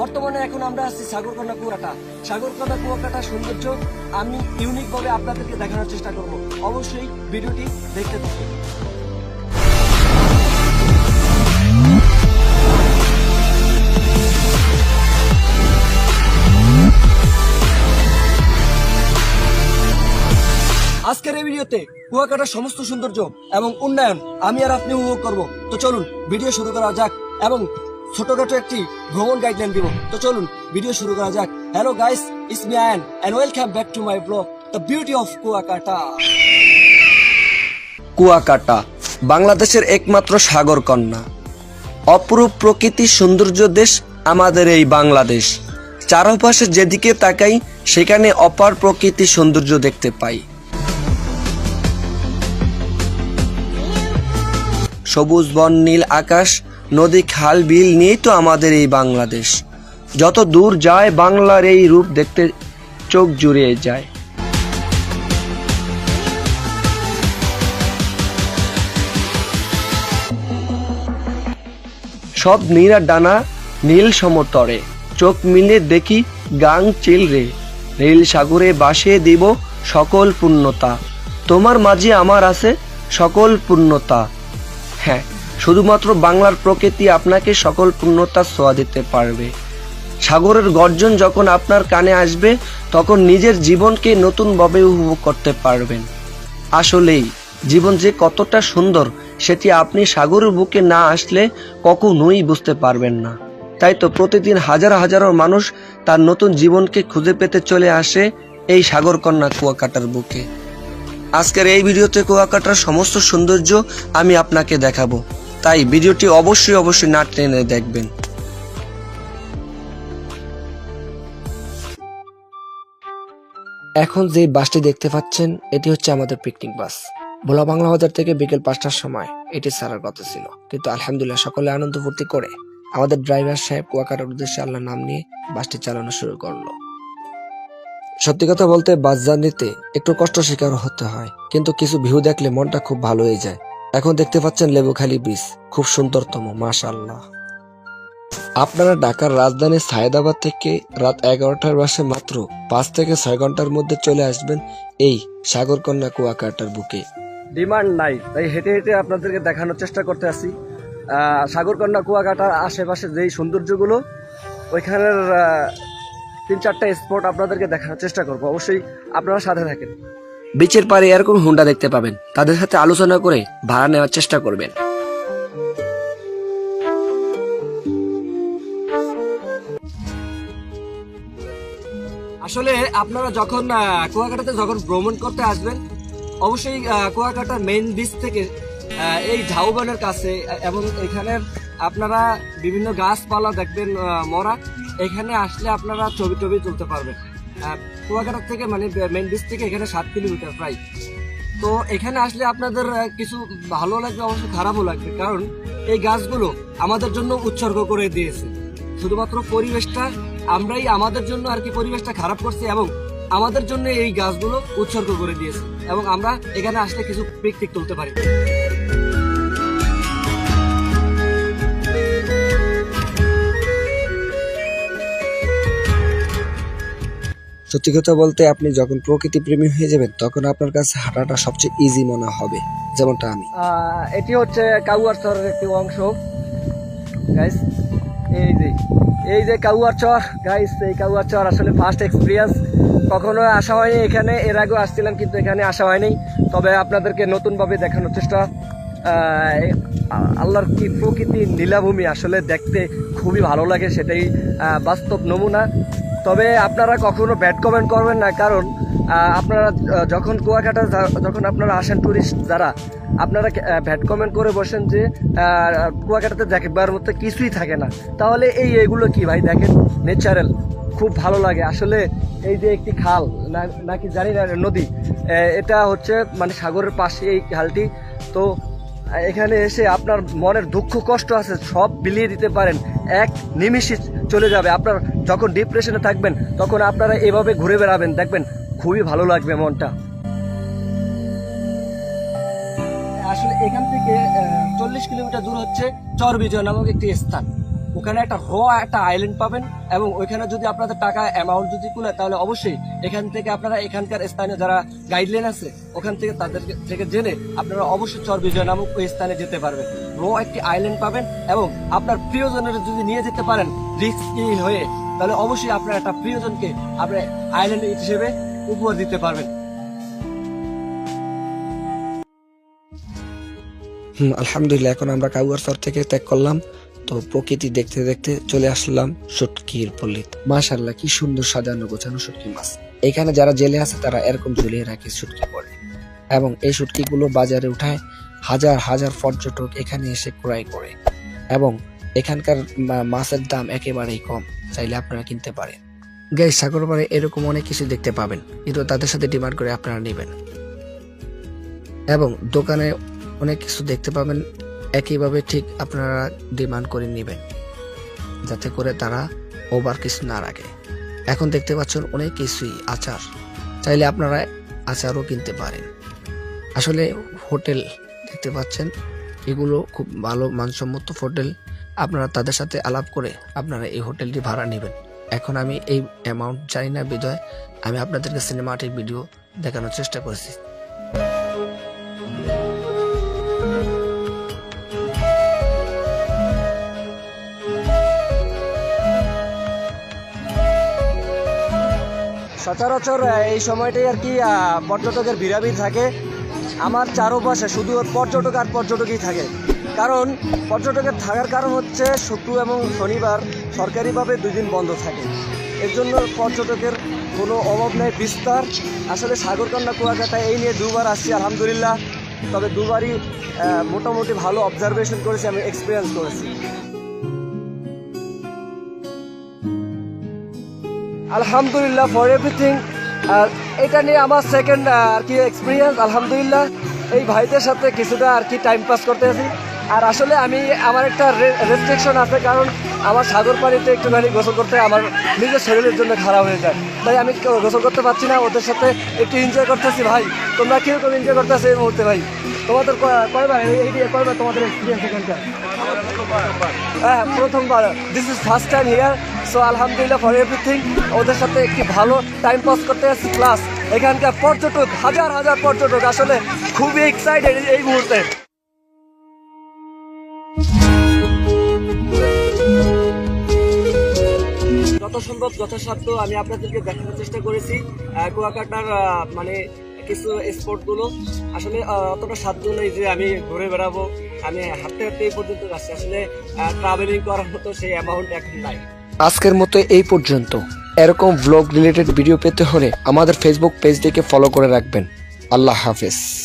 বর্তমানে এখন আমরা আছি সাগরকন্যা কুয়াকাটা। সাগরকন্যা কুয়াকাটা সৌন্দর্য আমি ইউনিক ভাবে আপনাদেরকে দেখানোর চেষ্টা করব। অবশ্যই ভিডিওটি দেখতে থাকুন। আজকের এই ভিডিওতে কুয়াকাটার সমস্ত সৌন্দর্য এবং উন্নয়ন আমি আর আপনি উপভোগ করব। তো চলুন, ভিডিও শুরু করা যাক এবং ছোটখাটো একটি ভ্রমণ গাইডলাইন দিব। তো চলুন ভিডিও শুরু করা যাক। Hello guys is me Ayon and welcome back to my blog the beauty of Kuakata Kuakata বাংলাদেশের একমাত্র সাগর কন্যা অপরূপ প্রকৃতির সৌন্দর্য দেশ আমাদের এই বাংলাদেশ চারপাশে যেদিকে তাকাই সেখানে অপার প্রকৃতির সৌন্দর্য দেখতে পাই সবুজ বন নীল আকাশ নদী, খাল, বিল নিয়েই তো আমাদের এই বাংলাদেশ। যত দূর যায়, বাংলার এই রূপ দেখতে চোখ জুড়িয়ে যায়। সব নীরা ডানা নীল সমতরে চোখ মিলে দেখি গাং চিল রে। নীল সাগরে বাসিয়ে দিব সকল পূর্ণতা। তোমার মাঝে আমার আছে সকল পূর্ণতা। হ্যাঁ শুধুমাত্র বাংলার প্রকৃতি আপনাকে সকল পূর্ণতা ছোঁয়া দিতে পারবে। সাগরের গর্জন যখন আপনার কানে আসবে, তখন নিজের জীবনকে নতুনভাবে উপভোগ করতে পারবেন। আসলেই, জীবন যে কতটা সুন্দর, সেটি আপনি সাগরের বুকে না আসলে কখনোই বুঝতে পারবেন না। তাই তো প্রতিদিন হাজার হাজারো মানুষ তার নতুন জীবনকে খুঁজে পেতে চলে আসে এই সাগরকন্যা কুয়াকাটার বুকে। আজকের এই ভিডিওতে কুয়াকাটার সমস্ত সৌন্দর্য আমি আপনাকে দেখাবো। তাই ভিডিওটি অবশ্যই অবশ্যই না টেনে দেখবেন। এখন যে বাসটি দেখতে পাচ্ছেন, এটি হচ্ছে আমাদের পিকনিক বাস ভোলা বাংলা বাজার থেকে বিকেল পাঁচটার সময় এটি ছাড়ার কথা ছিল। কিন্তু আলহামদুলিল্লাহ সকলে আনন্দ ফুর্তি করে আমাদের ড্রাইভার সাহেব কুয়াকাটার উদ্দেশ্যে আল্লাহ নাম নিয়ে বাসটি চালানো শুরু করল। সত্যি কথা বলতে, বাস জার্নিতে একটু কষ্ট স্বীকার হতে হয়, কিন্তু কিছু ভিউ দেখলে মনটা খুব ভালো হয়ে যায়। এখন দেখতে পাচ্ছেন লেবুখালী ব্রিজ খুব সুন্দরতম, মাশাআল্লাহ। আপনারা ঢাকার রাজধানী সায়দাবাদ থেকে রাত এগারোটার বাসে মাত্র পাঁচ থেকে ছয় ঘণ্টার মধ্যে চলে আসবেন এই সাগরকন্যা কুয়াকাটার বুকে। ডিমান্ড নাই, তাই হেঁটে হেঁটে আপনাদেরকে দেখানোর চেষ্টা করতে আসি সাগরকন্যা কুয়াকাটার আশেপাশে যেই সৌন্দর্যগুলো, ওইখানের তিন চারটা স্পট আপনাদেরকে দেখানোর চেষ্টা করব। অবশ্যই আপনারা সাথে থাকেন। বিচের পারে এরকম হুন্ডা দেখতে পাবেন। তাদের সাথে আলোচনা করে ভাড়া নেওয়ার চেষ্টা করবেন। আসলে আপনারা যখন কুয়াকাটাতে যখন ভ্রমণ করতে আসবেন, অবশ্যই কুয়াকাটার মেইন বিচ থেকে এই ঝাউবানের কাছে, এবং এখানের আপনারা বিভিন্ন গাছপালা দেখবেন মরা। এখানে আসলে আপনারা ছবি টবি তুলতে পারবেন। আহ, কুয়াকাটার থেকে মানে মেইন বিচ থেকে এখানে সাত কিলোমিটার প্রায়। তো এখানে আসলে আপনাদের কিছু ভালো লাগবে অবশ্য খারাপও লাগবে। কারণ এই গাছগুলো আমাদের জন্য উৎসর্গ করে দিয়েছে। শুধুমাত্র পরিবেশটা আমরাই আমাদের জন্য আর কি পরিবেশটা খারাপ করছে এবং আমাদের জন্য এই গাছগুলো উৎসর্গ করে দিয়েছে। এবং আমরা এখানে আসলে কিছু পিকনিক তুলতে পারি। সত্যি কথা বলতে আপনি যখন প্রকৃতি প্রেমী হয়ে যাবেন, তখন আপনার কাছে হাঁটাটা সবচেয়ে ইজি মনে হবে, যেমনটা আমি। এটি হচ্ছে কাউয়ার চরের একটি অংশ। গাইস এই যে এই যে কাউয়ার চর গাইস এই কাউয়ার চর আসলে ফার্স্ট এক্সপিরিয়েন্স কখনো আসা হয়নি এখানে, এর আগেও আসছিলাম কিন্তু এখানে আসা হয়নি। তবে আপনাদেরকে নতুনভাবে দেখানোর চেষ্টা। আল্লাহর কি প্রকৃতি, নীলাভূমি আসলে দেখতে খুবই ভালো লাগে, সেটাই বাস্তব নমুনা। তবে আপনারা কখনো ব্যাড কমেন্ট করবেন না, কারণ আপনারা যখন কুয়াকাটা যখন আপনারা আসেন ট্যুরিস্ট যারা, আপনারা ভ্যাট কমেন্ট করে বসেন যে কুয়াকাটাতে দেখবার মতো কিছুই থাকে না। তাহলে এই এগুলো কি ভাই? দেখেন ন্যাচারাল খুব ভালো লাগে। আসলে এই যে একটি খাল নাকি জানি না, নদী এটা হচ্ছে মানে সাগরের পাশে এই খালটি। তো, এখানে এসে আপনার মনের দুঃখ কষ্ট আছে, সব বিলিয়ে দিতে পারেন। এক নিমিষে চলে যাবে। আপনার যখন ডিপ্রেশনে থাকবেন, তখন আপনারা এভাবে ঘুরে বেড়াবেন। দেখবেন খুবই ভালো লাগবে মনটা। আসলে এখান থেকে চল্লিশ কিলোমিটার দূর হচ্ছে চর বিজয় নামক একটি স্থান। ওখানে একটা র একটা আইল্যান্ড পাবেন এবং ওইখানে যদি আপনাদের টাকা অ্যামাউন্ট যদি কুলায় তাহলে অবশ্যই এখান থেকে আপনারা এখানকার স্থানীয় যারা গাইডলাইন আছে, ওখান থেকে তাদের থেকে জেনে আপনারা অবশ্যই চর বিজয় নামক ওই স্থানে যেতে পারবেন। র একটি আইল্যান্ড পাবেন এবং আপনার প্রিয়জনের যদি নিয়ে যেতে পারেন রিস্কি হয়ে, তাহলে অবশ্যই আপনার একটা প্রিয়জনকে আপনি আইল্যান্ড হিসেবে উপহার দিতে পারবেন। হুম, আলহামদুলিল্লাহ, এখন আমরা কাউয়ার সর থেকে ত্যাগ করলাম। তো প্রকৃতি দেখতে দেখতে চলে আসলাম শুটকির পল্লীতে। মাশাল্লাহ কি সুন্দর সাজানো গোছানো শুটকি মাছ। এখানে যারা জেলে আছে, তারা এরকম ঝুলিয়ে রাখে শুটকি পরে। এবং এই শুটকিগুলো বাজারে উঠায় হাজার হাজার পর্যটক এখানে এসে ক্রয় করে এবং এখানকার মাছের দাম একেবারেই কম, চাইলে আপনারা কিনতে পারেন। গ্যাস সাগর পাড়ে এরকম অনেক কিছু দেখতে পাবেন, কিন্তু তাদের সাথে ডিমান্ড করে আপনারা নেবেন। এবং দোকানে অনেক কিছু দেখতে পাবেন, একইভাবে ঠিক আপনারা ডিমান্ড করে নেবেন, যাতে করে তারা ওভার কিছু না রাখে। এখন দেখতে পাচ্ছেন অনেক কিছুই আচার, চাইলে আপনারা আচারও কিনতে পারেন। আসলে হোটেল দেখতে পাচ্ছেন, এগুলো খুব ভালো মানসম্মত হোটেল। আপনারা তাদের সাথে আলাপ করে আপনারা এই হোটেলটি ভাড়া নেবেন। এখন আমি এই অ্যামাউন্ট জানি না বিদয় আমি আপনাদেরকে সিনেমাটিক ভিডিও দেখানোর চেষ্টা করেছি। সচরাচর, এই সময়টাই আর কি পর্যটকের ভিড়াভিড় থাকে। আমার চারপাশে শুধু পর্যটক আর পর্যটকই থাকে। কারণ পর্যটকের থাকার কারণ হচ্ছে শুক্র এবং শনিবার সরকারিভাবে দুই দিন বন্ধ থাকে। এর জন্য পর্যটকের কোনো অভাব নেই বিস্তার। আসলে সাগরকন্যা কুয়াকাটা এই নিয়ে দুবার আসছি, আলহামদুলিল্লাহ। তবে দুবারই মোটামুটি ভালো অবজারভেশন করেছি, আমি এক্সপিরিয়েন্স করেছি। আলহামদুলিল্লাহ ফর এভরিথিং আর এটা নিয়ে আমার সেকেন্ড আর কি এক্সপিরিয়েন্স আলহামদুলিল্লাহ। এই ভাইদের সাথে কিছুটা আর কি টাইম পাস করতে আছি। আর আসলে আমি, আমার একটা রেস্ট্রিকশন আছে, কারণ আমার সাগর পানিতে একটুখানি গোসল করতে আমার নিজের শরীরের জন্য খারাপ হয়ে যায়। তাই আমি গোসল করতে পারছি না, ওদের সাথে একটু এনজয় করতেছি ভাই। তোমরা কীরকম এনজয় করতেছো এই মুহূর্তে ভাই। তোমাদের কয়বার, এই কয়বার তোমাদের এক্সপিরিয়েন্স এখানকার? হ্যাঁ প্রথমবার। This is first time here so আলহামদুলিল্লাহ ফর এভরিথিং ওদের সাথে একটি ভালো টাইম পাস করতে প্লাস এখানকার পর্যটক, হাজার হাজার পর্যটক আসলে খুবই এক্সাইটেড এই মুহূর্তে। যত সম্ভব, যথাসাধ্য আমি আপনাদেরকে দেখানোর চেষ্টা করেছি। কুয়াকাটার মানে কিছু স্পটগুলো আসলে অতটা সাধ্য নেই যে আমি ঘুরে বেড়াবো। আমি হাঁটতে হাঁটতে এই পর্যন্ত আসছি আসলে ট্রাভেলিং করার মতো সেই অ্যামাউন্ট এখন নাই। আজকের মতো এই পর্যন্ত। এরকম ব্লগ রিলেটেড ভিডিও পেতে হলে আমাদের ফেসবুক পেজটিকে ফলো করে রাখবেন। আল্লাহ হাফেজ।